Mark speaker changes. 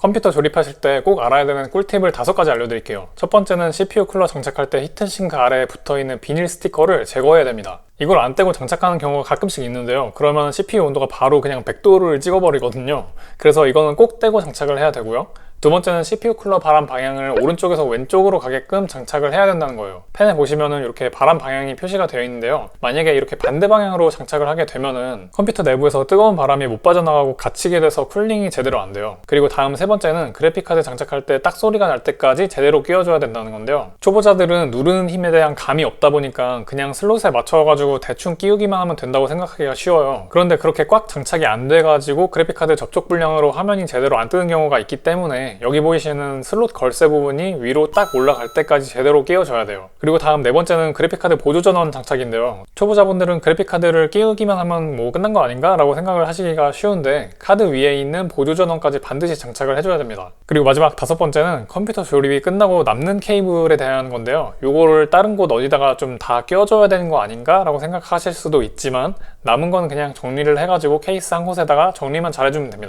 Speaker 1: 컴퓨터 조립하실 때 꼭 알아야 되는 꿀팁을 다섯 가지 알려드릴게요. 첫 번째는 CPU 쿨러 장착할 때 히트싱크 아래에 붙어있는 비닐 스티커를 제거해야 됩니다. 이걸 안 떼고 장착하는 경우가 가끔씩 있는데요. 그러면 CPU 온도가 바로 그냥 100도를 찍어버리거든요. 그래서 이거는 꼭 떼고 장착을 해야 되고요. 두 번째는 CPU 쿨러 바람 방향을 오른쪽에서 왼쪽으로 가게끔 장착을 해야 된다는 거예요. 펜에 보시면은 이렇게 바람 방향이 표시가 되어 있는데요. 만약에 이렇게 반대 방향으로 장착을 하게 되면은 컴퓨터 내부에서 뜨거운 바람이 못 빠져나가고 갇히게 돼서 쿨링이 제대로 안 돼요. 그리고 다음 세 번째는 그래픽카드 장착할 때 딱 소리가 날 때까지 제대로 끼워줘야 된다는 건데요. 초보자들은 누르는 힘에 대한 감이 없다 보니까 그냥 슬롯에 맞춰가지고 대충 끼우기만 하면 된다고 생각하기가 쉬워요. 그런데 그렇게 꽉 장착이 안 돼가지고 그래픽카드 접촉 불량으로 화면이 제대로 안 뜨는 경우가 있기 때문에 여기 보이시는 슬롯 걸쇠 부분이 위로 딱 올라갈 때까지 제대로 끼워줘야 돼요. 그리고 다음 네 번째는 그래픽카드 보조 전원 장착인데요. 초보자분들은 그래픽카드를 끼우기만 하면 뭐 끝난 거 아닌가? 라고 생각을 하시기가 쉬운데 카드 위에 있는 보조 전원까지 반드시 장착을 해줘야 됩니다. 그리고 마지막 다섯 번째는 컴퓨터 조립이 끝나고 남는 케이블에 대한 건데요. 요거를 다른 곳 어디다가 좀 다 껴줘야 되는 거 아닌가? 라고 생각하실 수도 있지만 남은 건 그냥 정리를 해가지고 케이스 한 곳에다가 정리만 잘해주면 됩니다.